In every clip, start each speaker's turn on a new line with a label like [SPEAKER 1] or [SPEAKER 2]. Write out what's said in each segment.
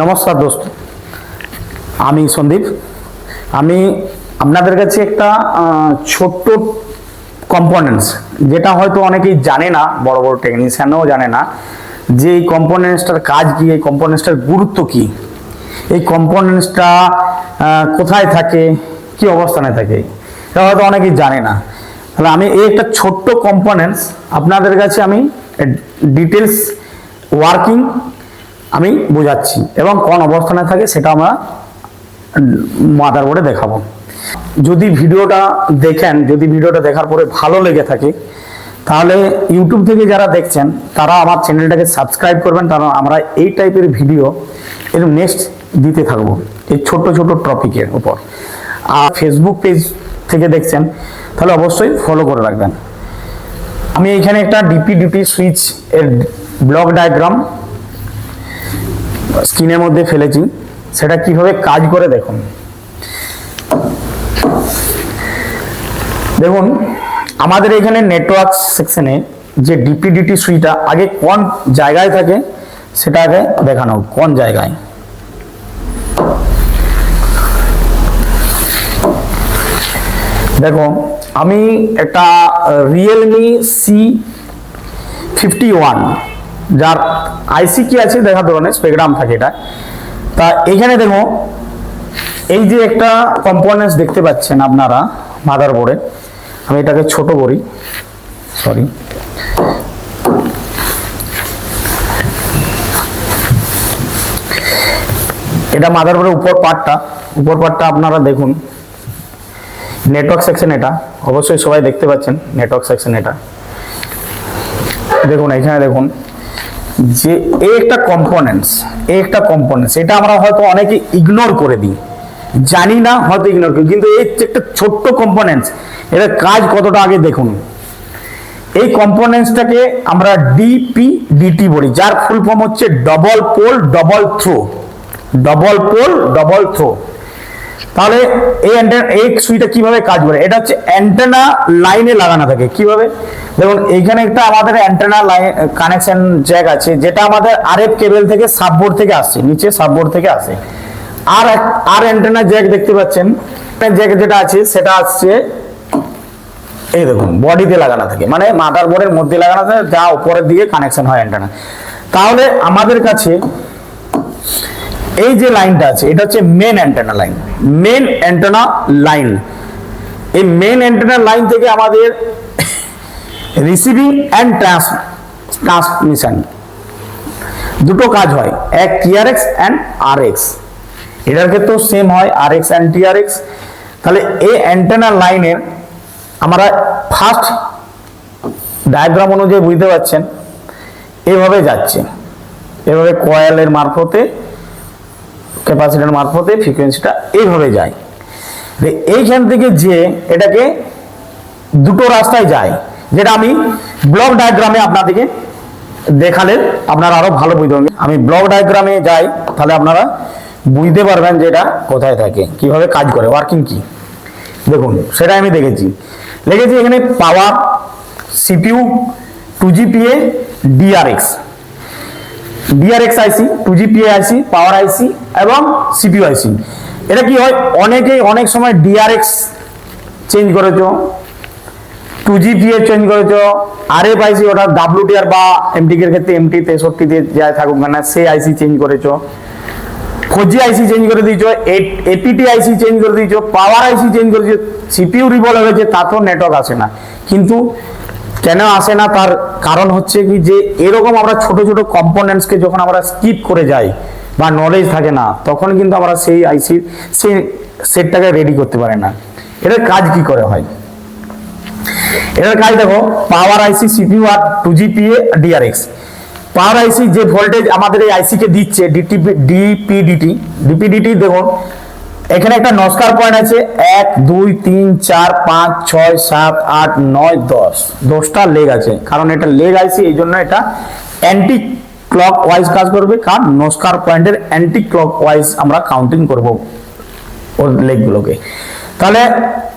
[SPEAKER 1] নমস্কার দোস্ত আমি সন্দীপ আমি আপনাদের কাছে একটা ছোট্ট কম্পোনেন্টস যেটা হয়তো অনেকেই জানে না বড় বড় টেকনিশিয়ানও জানে না যে এই কম্পোনেন্টসটার কাজ কী এই কম্পোনেন্টসটার গুরুত্ব কি এই কম্পোনেন্টসটা কোথায় থাকে কি অবস্থানে থাকে এটা হয়তো অনেকেই জানে না তাহলে আমি এই একটা ছোট্ট কম্পোনেন্টস আপনাদের কাছে আমি ডিটেলস ওয়ার্কিং আমি বোঝাচ্ছি এবং কোন অবস্থানে থাকে সেটা আমরা মাদার বোর্ডে দেখাবো যদি ভিডিওটা দেখেন যদি ভিডিওটা দেখার পরে ভালো লেগে থাকে তাহলে ইউটিউব থেকে যারা দেখছেন তারা আমার চ্যানেলটাকে সাবস্ক্রাইব করবেন কারণ আমরা এই টাইপের ভিডিও এর নেক্সট দিতে থাকব এই ছোট ছোট টপিকের উপর আর ফেসবুক পেজ থেকে দেখছেন তাহলে অবশ্যই ফলো করে রাখবেন আমি এখানে একটা ডিপি ডিপি সুইচ এর ব্লক ডায়াগ্রাম স্ক্রিনের মধ্যে ফেলেছি সেটা কিভাবে কাজ করে দেখুন দেখুন আমাদের এখানে নেটওয়ার্ক সেকশনে যে ডিপিডিটি সুইটা আগে কোন জায়গায় থাকে সেটা আগে দেখানো কোন জায়গায় দেখো আমি একটা রিয়েলমি সি ফিফটি ওয়ান যার আইসি কি আছে দেখা ধরনের স্পেগ্রাম থাকে এটা তা এখানে দেখো এই যে একটা কম্পোনেন্টস দেখতে পাচ্ছেন আপনারা মাদার বোর্ডে আমি এটাকে ছোট করি সরি এটা মাদার বোর্ডের উপর পার্টটা উপর পার্টটা আপনারা দেখুন নেটওয়ার্ক সেকশন এটা অবশ্যই সবাই দেখতে পাচ্ছেন নেটওয়ার্ক সেকশন এটা দেখুন এখানে দেখুন যে এই একটা কম্পোনেন্টস এই একটা কম্পোনেন্টস এটা আমরা হয়তো অনেকে ইগনোর করে দিই জানি না হয়তো ইগনোর করি কিন্তু এই একটা ছোট্ট কম্পোনেন্টস এটা কাজ কতটা আগে দেখুন এই কম্পোনেন্টসটাকে আমরা ডিপি ডিটি বলি যার ফুল ফর্ম হচ্ছে double pole double throw double pole double throw তাহলে এই অ্যান্টেনা এই সুইটা কিভাবে কাজ করে এটা হচ্ছে অ্যান্টেনা লাইনে লাগানো থাকে কিভাবে দেখুন এইখানে একটা আমাদের অ্যান্টেনা লাইন কানেকশন জ্যাক আছে যেটা আমাদের আরএফ কেবল থেকে সাববোর্ড থেকে আসে নিচে সাববোর্ড থেকে আসে আর আর অ্যান্টেনা জ্যাক দেখতে পাচ্ছেন জ্যাক যেটা আছে সেটা আসছে এই দেখুন বডিতে লাগানো থাকে মানে মাদার বোর্ডের মধ্যে লাগানো থাকে যা উপরের দিকে কানেকশন হয় অ্যান্টেনা তাহলে আমাদের কাছে এই যে লাইনটা আছে এটা হচ্ছে main antenna line main antenna line এই মেন অ্যান্টেনা লাইন থেকে আমাদের রিসিভিং অ্যান্ড ট্রান্স ট্রান্সমিশন দুটো কাজ হয় এক টিআরএক্স অ্যান্ড আর এক্স এটার ক্ষেত্রেও সেম হয় আর এক্স অ্যান্ড টিআরএক্স তাহলে এই অ্যান্টেনা লাইনের আমরা ফার্স্ট ডায়াগ্রাম অনুযায়ী বুঝতে পারছেন এভাবে যাচ্ছে এভাবে কয়েলের মারফতে ক্যাপাসিটার মারফতে ফ্রিকোয়েন্সিটা এইভাবে যায় এইখান থেকে যে এটাকে দুটো রাস্তায় যায় যেটা আমি ব্লক ডায়াগ্রামে আপনাদেরকে দেখালে আপনারা আরও ভালো বুঝতে পারবেন আমি ব্লক ডায়াগ্রামে যাই তাহলে আপনারা বুঝতে পারবেন যে এটা কোথায় থাকে কিভাবে কাজ করে ওয়ার্কিং কি দেখুন সেটা আমি দেখেছি দেখেছি এখানে power CPU two GPA DRX DRX IC two GPA IC power IC এবং সিপিউ আইসি এটা কি হয় অনেকেই অনেক সময় ডিআরএক্স চেঞ্জ করেছ টু এ চেঞ্জ করেছ আর এফ আইসি ওটা ডাব্লুটিআর বা এমটিকের ক্ষেত্রে এমটি তেষট্টিতে যাই থাকুক না সে আইসি চেঞ্জ করেছ ফোজি আইসি চেঞ্জ করে দিয়েছ এপিটি আইসি চেঞ্জ করে দিয়েছ পাওয়ার আইসি চেঞ্জ করে দিয়েছ সিপিউ রিভলভ হয়েছে তা তো নেটওয়ার্ক আসে না কিন্তু কেন আসে না তার কারণ হচ্ছে কি যে এরকম আমরা ছোট ছোট কম্পোনেন্টসকে যখন আমরা স্কিপ করে যাই বা নলেজ থাকে না তখন কিন্তু আমরা সেই আইসির সেই সেটটাকে রেডি করতে পারে না এটার কাজ কি করে হয় এটার কাজ দেখো পাওয়ার আইসি সিপিউ আর two GPA DRX power IC যে ভোল্টেজ আমাদের এই আইসিকে দিচ্ছে ডিটিপি ডিপিডিটি ডিপিডিটি দেখুন এখানে একটা নস্কার পয়েন্ট আছে এক দুই তিন চার পাঁচ ছয় সাত আট নয় দশ দশটা লেগ আছে কারণ এটা লেগ আছে এই জন্য এটা অ্যান্টি ক্লক ওয়াইজ কাজ করবে কারণ নস্কার পয়েন্টের অ্যান্টি ক্লক ওয়াইজ আমরা কাউন্টিং করব ওর লেগগুলোকে তাহলে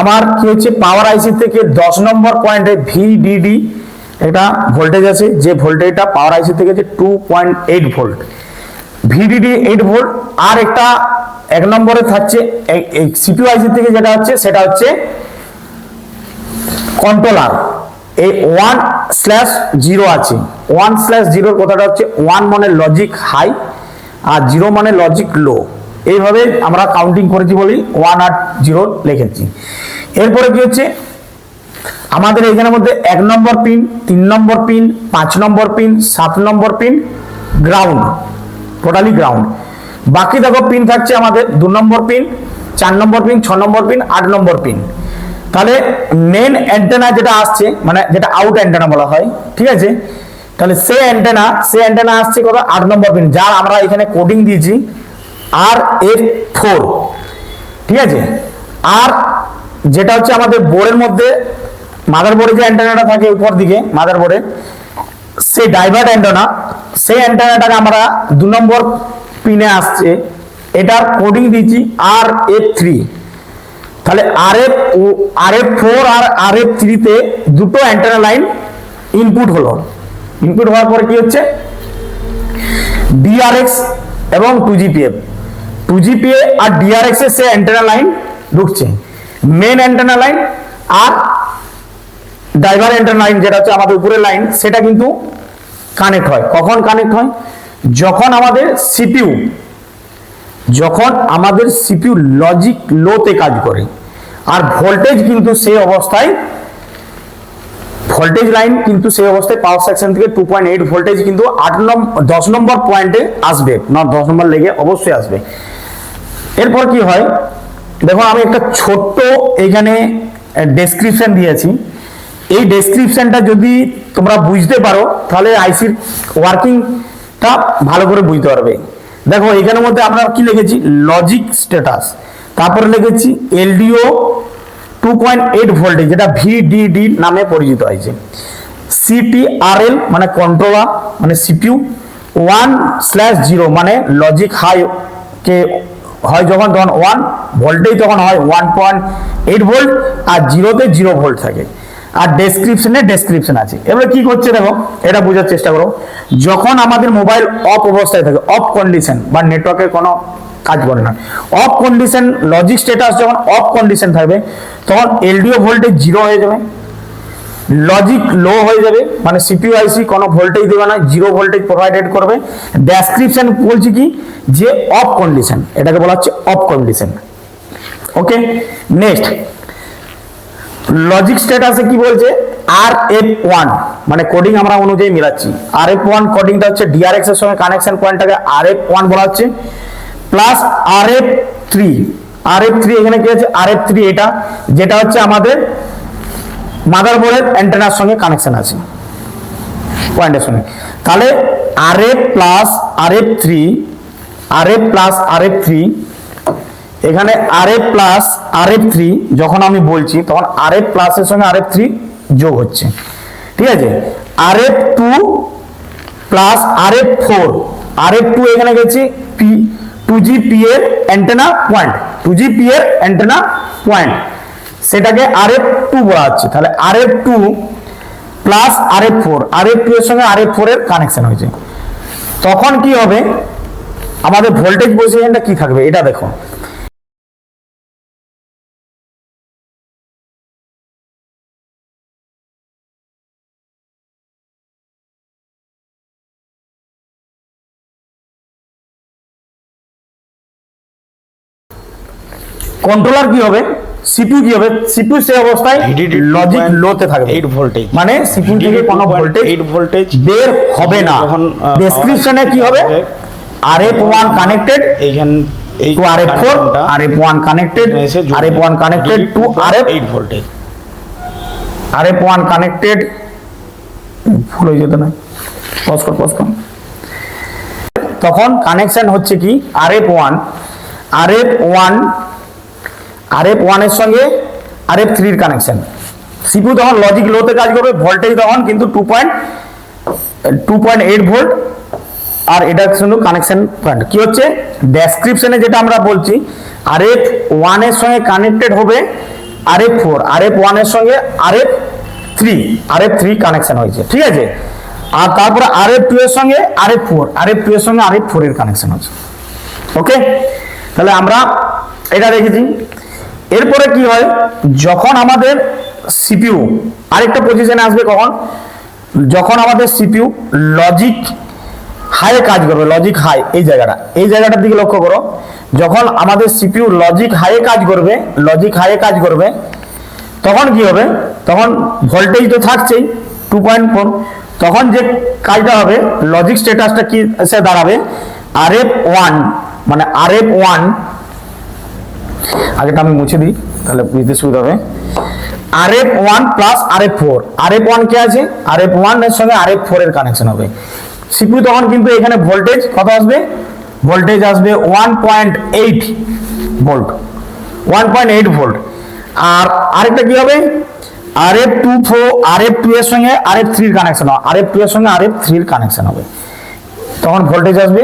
[SPEAKER 1] আমার কি হচ্ছে পাওয়ার আইসি থেকে দশ নম্বর পয়েন্টে ভিডিডি একটা ভোল্টেজ আছে যে ভোল্টেজটা পাওয়ার আইসি থেকে যে two point eight volt VDD eight volt আর একটা এক নম্বরে থাকছে সিপিআইসি থেকে যেটা হচ্ছে সেটা হচ্ছে কন্ট্রোলার এই ওয়ান স্ল্যাশ জিরো আছে ওয়ান স্ল্যাশ জিরোর কথাটা হচ্ছে ওয়ান মানে লজিক হাই আর জিরো মানে লজিক লো এইভাবে আমরা কাউন্টিং করেছি বলি ওয়ান আট জিরো লিখেছি এরপরে কি হচ্ছে আমাদের এখানের মধ্যে এক নম্বর পিন তিন নম্বর পিন পাঁচ নম্বর পিন সাত নম্বর পিন গ্রাউন্ড টোটালি গ্রাউন্ড বাকি দেখো পিন থাকছে আমাদের দু নম্বর পিন চার নম্বর পিন ছ নম্বর পিন আট নম্বর পিন তাহলে মেন অ্যান্টেনা যেটা আসছে মানে যেটা আউট অ্যান্টেনা বলা হয় ঠিক আছে তাহলে সে অ্যান্টেনা সে অ্যান্টেনা আসছে কত আট নম্বর পিন যার আমরা এখানে কোডিং দিয়েছি আর এর ফোর ঠিক আছে আর যেটা হচ্ছে আমাদের বোর্ডের মধ্যে মাদার বোর্ডে যে অ্যান্টেনাটা থাকে উপর দিকে মাদার বোর্ডে সেই ডাইভার্ট অ্যান্টেনা সেই অ্যান্টেনাটাকে আমরা দু নম্বর পিনে আসছে এটার কোডিং দিচ্ছি আর এফ থ্রি তাহলে আর এফ ও আর এফ ফোর আর আর এফ থ্রিতে দুটো অ্যান্টেনা লাইন ইনপুট হলো ইনপুট হওয়ার পরে কি হচ্ছে ডিআরএক্স এবং টু জিপিএফ টু জিপিএ আর ডিআরএক্স এর সে অ্যান্টেনা লাইন ঢুকছে মেন অ্যান্টেনা লাইন আর ড্রাইভার অ্যান্টেনা লাইন যেটা হচ্ছে আমাদের উপরের লাইন সেটা কিন্তু কানেক্ট হয় কখন কানেক্ট হয় যখন আমাদের সিপিউ যখন আমাদের সিপিউ লজিক লোতে কাজ করে আর ভোল্টেজ কিন্তু সেই অবস্থায় ভোল্টেজ লাইন কিন্তু সেই অবস্থায় পাওয়ার সেকশন থেকে টু পয়েন্ট এইট ভোল্টেজ কিন্তু আট নম্বর দশ নম্বর পয়েন্টে আসবে না দশ নম্বর লেগে অবশ্যই আসবে এরপর কি হয় দেখো আমি একটা ছোট্ট এখানে ডেসক্রিপশন দিয়েছি এই ডেসক্রিপশনটা যদি তোমরা বুঝতে পারো তাহলে আইসির ওয়ার্কিংটা ভালো করে বুঝতে পারবে দেখো এখানের মধ্যে আমরা কি লিখেছি লজিক স্ট্যাটাস তারপরে লিখেছি LDO two point eight voltage যেটা ভিডিডি নামে পরিচিত হয়েছে সিটিআরএল মানে কন্ট্রোলার মানে সিপিউ ওয়ান স্ল্যাশ জিরো মানে লজিক হাই কে হয় যখন তখন ওয়ান ভোল্টেজ তখন হয় ওয়ান পয়েন্ট এইট ভোল্ট আর জিরোতে জিরো ভোল্ট থাকে আর ডেসক্রিপশনে ডেসক্রিপশন আছে এবারে কি করছে দেখো এটা বোঝার চেষ্টা করো যখন আমাদের মোবাইল অফ অবস্থায় থাকে অফ কন্ডিশন বা নেটওয়ার্কের কোনো কাজ করে না অফ কন্ডিশন লজিক স্ট্যাটাস যখন অফ কন্ডিশন থাকবে তখন এলডিও ভোল্টেজ জিরো হয়ে যাবে লজিক লো হয়ে যাবে মানে সিপিউ আইসি কোনো ভোল্টেজ দেবে না জিরো ভোল্টেজ প্রোভাইডেড করবে ডেসক্রিপশন বলছি কি যে অফ কন্ডিশন এটাকে বলা হচ্ছে off condition okay next logic স্ট্যাটাসে কি বলছে আর এফ ওয়ান মানে কোডিং আমরা অনুযায়ী মিলাচ্ছি আর এফ ওয়ান কোডিংটা হচ্ছে ডিআরএক্স এর সঙ্গে কানেকশন পয়েন্টটাকে আর এফ ওয়ান বলা হচ্ছে plus R F three R F three এখানে কি আছে আর এফ থ্রি এটা যেটা হচ্ছে আমাদের মাদারবোর্ডের অ্যান্টেনার সঙ্গে কানেকশন আছে পয়েন্টের সঙ্গে তাহলে R F plus R F three R F plus R F three এখানে R F plus R F three যখন আমি বলছি তখন আর এফ প্লাসের সঙ্গে আর এফ থ্রি যোগ হচ্ছে ঠিক আছে R F two plus R F four R F two এখানে গেছে পি টু জি পি এর antenna point two G P এর অ্যান্টেনা পয়েন্ট সেটাকে আর এফ টু বলা হচ্ছে তাহলে R F two plus R F four R F two এর সঙ্গে আর এফ ফোর এর কানেকশন হয়েছে তখন কি হবে আমাদের ভোল্টেজ পজিশনটা কি থাকবে এটা দেখো কন্ট্রোলার কি হবে সিপিইউ কি হবে সিপিইউ সেই অবস্থায় লজিক লোতে থাকবে 8 ভোল্টেজ মানে সিপিইউ থেকে কোনো ভোল্টেজ 8 ভোল্টেজ বের হবে না ডেসক্রিপশনে কি হবে RF1 কানেক্টেড এইখান এই to RF4 RF1 connected RF1 connected to RF 8 voltage RF1 connected ভুল হয়ে যেত না পজ কর পজ কর তখন কানেকশন হচ্ছে কি RF1 RF1 আর এফ ওয়ানের সঙ্গে আর এফ থ্রির কানেকশন সিপু তখন লজিক লোতে কাজ করবে ভোল্টেজ তখন কিন্তু two point two point eight volt আর এটা শুধু কানেকশন পয়েন্ট কি হচ্ছে ডেসক্রিপশনে যেটা আমরা বলছি আর এফ ওয়ানের সঙ্গে কানেক্টেড হবে R F four R F ওয়ানের সঙ্গে R F three R F three connection হয়েছে ঠিক আছে আর তারপরে আর এফ টু এর সঙ্গে R F four R F two এর সঙ্গে আর এফ ফোর এর কানেকশন হয়েছে ওকে তাহলে আমরা এটা দেখেছি এরপরে কি হয় যখন আমাদের সিপিউ আরেকটা পজিশনে আসবে কখন যখন আমাদের সিপিউ লজিক হাই কাজ করবে লজিক হাই এই জায়গাটা এই জায়গাটার দিকে লক্ষ্য করো যখন আমাদের সিপিউ লজিক হাইয়ে কাজ করবে লজিক হাইয়ে কাজ করবে তখন কি হবে তখন ভোল্টেজ তো থাকছেই টু পয়েন্ট ফোর তখন যে কাজটা হবে লজিক স্ট্যাটাসটা কি সে দাঁড়াবে আর এফ ওয়ান মানে আর এফ ওয়ান আগেটা আমি মুছে দিই তাহলে বুঝতে সুবিধা হবে R F one plus R F four R F one কে আছে আর এফ ওয়ান এর সঙ্গে আর এফ ফোর এর কানেকশন হবে সিপিউ তখন কিন্তু এখানে ভোল্টেজ কত আসবে ভোল্টেজ আসবে one point eight volt one point eight volt আর আরেকটা কি হবে R F two four R F two এর সঙ্গে আর এফ থ্রির কানেকশন হবে আর এফ টু এর সঙ্গে আর এফ থ্রির কানেকশন হবে তখন ভোল্টেজ আসবে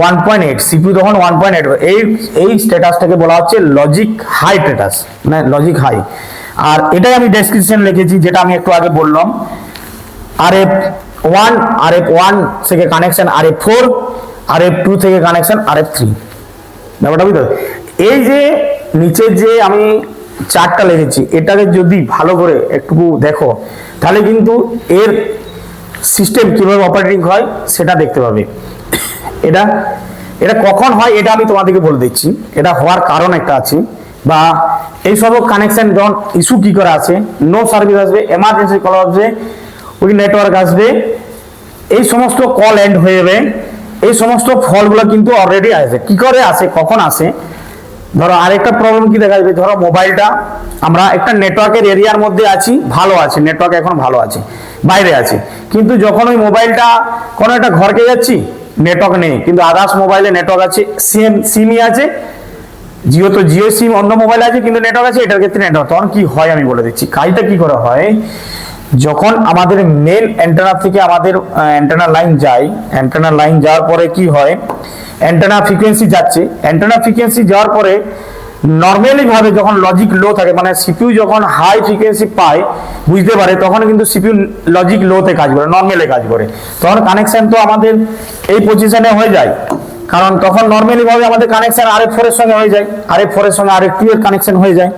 [SPEAKER 1] ওয়ান পয়েন্ট এইট সিপিউ তখন ওয়ান পয়েন্ট এইট এই এই স্ট্যাটাসটাকে বলা হচ্ছে লজিক হাই স্ট্যাটাস মানে লজিক হাই আর এটাই আমি ডেসক্রিপশন লিখেছি যেটা আমি একটু আগে বললাম R F one R F one থেকে connection R F four R F two থেকে কানেকশন আর এফ থ্রি ব্যাপারটা বুঝতে এই যে নিচের যে আমি চারটা লিখেছি এটাকে যদি ভালো করে একটু দেখো তাহলে কিন্তু এর সিস্টেম কিভাবে অপারেটিং হয় সেটা দেখতে পাবে এটা এটা কখন হয় এটা আমি তোমাদেরকে বলে দিচ্ছি এটা হওয়ার কারণ একটা আছে বা এই সব কানেকশন যখন ইস্যু কি করা আছে নো সার্ভিস আসবে এমার্জেন্সি কল আসবে ওই নেটওয়ার্ক আসবে এই সমস্ত কল এন্ড হয়ে যাবে এই সমস্ত ফলগুলো কিন্তু অলরেডি আসে কি করে আসে কখন আসে ধরো আরেকটা প্রবলেম কি দেখা যাবে ধরো মোবাইলটা আমরা একটা নেটওয়ার্কের এরিয়ার মধ্যে আছি ভালো আছে নেটওয়ার্ক এখন ভালো আছে বাইরে আছে কিন্তু যখন ওই মোবাইলটা কোনো একটা ঘরকে যাচ্ছি নেটওয়ার্ক নেই কিন্তু আদার্স মোবাইলে নেটওয়ার্ক আছে সেম সিমই আছে জিও তো জিও সিম অন্য মোবাইল আছে কিন্তু নেটওয়ার্ক আছে এটার ক্ষেত্রে নেটওয়ার্ক তখন কি হয় আমি বলে দিচ্ছি কাজটা কি করা হয় যখন আমাদের মেন অ্যান্টেনা থেকে আমাদের অ্যান্টেনা লাইন যায় অ্যান্টেনা লাইন যাওয়ার পরে কি হয় অ্যান্টেনা ফ্রিকোয়েন্সি যাচ্ছে অ্যান্টেনা ফ্রিকোয়েন্সি যাওয়ার পরে নর্মালি ভাবে যখন লজিক লো থাকে মানে সিপিউ যখন হাই ফ্রিকোয়েন্সি পায় বুঝতে পারে তখন কিন্তু সিপিউ লজিক লোতে কাজ করে নর্মালে কাজ করে তখন কানেকশন তো আমাদের এই পজিশনে হয়ে যায় কারণ তখন নর্মালি ভাবে আমাদের কানেকশন আর এফ এর সঙ্গে হয়ে যায় আর ফোর এর সঙ্গে আর টু এর কানেকশন হয়ে যায়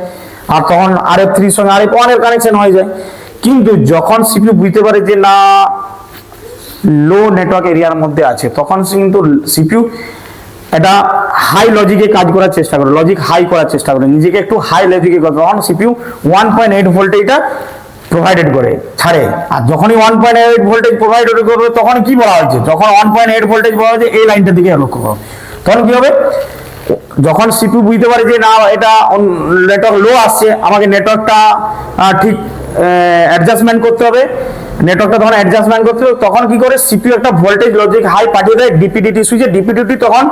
[SPEAKER 1] আর তখন আর এফ থ্রির সঙ্গে আর ওয়ান এর কানেকশন হয়ে যায় কিন্তু যখন সিপিউ বুঝতে পারে যে না লো নেটওয়ার্ক এরিয়ার মধ্যে আছে তখন কিন্তু সিপিউ এটা হাই লজিকে কাজ করার চেষ্টা করো লজিক হাই করার চেষ্টা করো নিজেকে একটু হাই লজিকে করতে on CPU one point eight ভোল্টে এটা প্রোভাইডেড করে ছাড়ে আর যখনই one point eight voltage provided করবে তখন কি বলা হয়েছে যখন ওয়ান পয়েন্ট এইট ভোল্টেজ বলা হয়েছে এই লাইনটার দিকে লক্ষ্য করো তখন কি হবে যখন সিপিউ বুঝতে পারে যে না এটা নেটওয়ার্ক লো আসছে আমাকে নেটওয়ার্কটা ঠিক অ্যাডজাস্টমেন্ট করতে হবে নেটওয়ার্কটা তখন অ্যাডজাস্টমেন্ট করছিল তখন কি করে সিপিইউ একটা ভোল্টেজ লজিক হাই পাঠিয়ে দেয় ডিপিডিটি সুইচে ডিপিডিটি তখন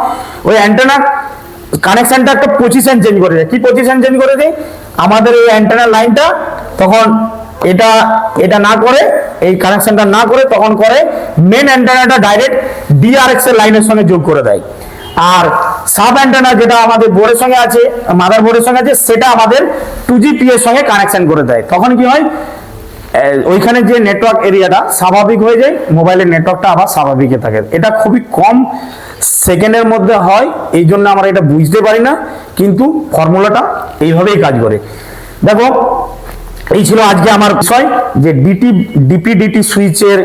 [SPEAKER 1] ওই অ্যান্টেনার কানেকশনটা একটা পজিশন চেঞ্জ করে দেয় কি পজিশন চেঞ্জ করে দেয় আমাদের এই অ্যান্টেনার লাইনটা তখন এটা এটা না করে এই কানেকশনটা না করে তখন করে মেন অ্যান্টেনাটা ডাইরেক্ট ডিআরএক্স এর লাইনের সঙ্গে যোগ করে দেয় আর সাব অ্যান্টেনা যেটা আমাদের বোর্ডের সঙ্গে আছে মাদার বোর্ডের সঙ্গে আছে সেটা আমাদের টু জি পি এর সঙ্গে কানেকশন করে দেয় তখন কি হয় ওইখানে যে নেটওয়ার্ক এরিয়াটা স্বাভাবিক হয়ে যায় মোবাইলের নেটওয়ার্কটা আবার স্বাভাবিকে থাকে এটা খুবই কম সেকেন্ডের মধ্যে হয় এই জন্য আমরা এটা বুঝতে পারি না কিন্তু ফর্মুলাটা এইভাবেই কাজ করে দেখো এই ছিল আজকে আমার বিষয় যে ডিটি ডিপিডিটি সুইচের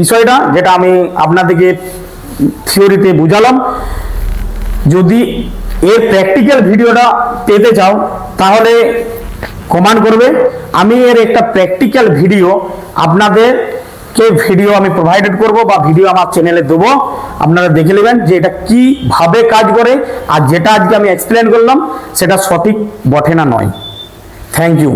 [SPEAKER 1] বিষয়টা যেটা আমি আপনাদেরকে থিওরিতে বুঝালাম যদি এর প্র্যাকটিক্যাল ভিডিওটা পেতে চাও তাহলে কমান্ড করবে আমি এর একটা প্র্যাকটিক্যাল ভিডিও আপনাদেরকে ভিডিও আমি প্রোভাইডেড করব বা ভিডিও আমার চ্যানেলে দেবো আপনারা দেখে নেবেন যে এটা কীভাবে কাজ করে আর যেটা আজকে আমি এক্সপ্লেন করলাম সেটা সঠিক বঠে না নয় থ্যাংক ইউ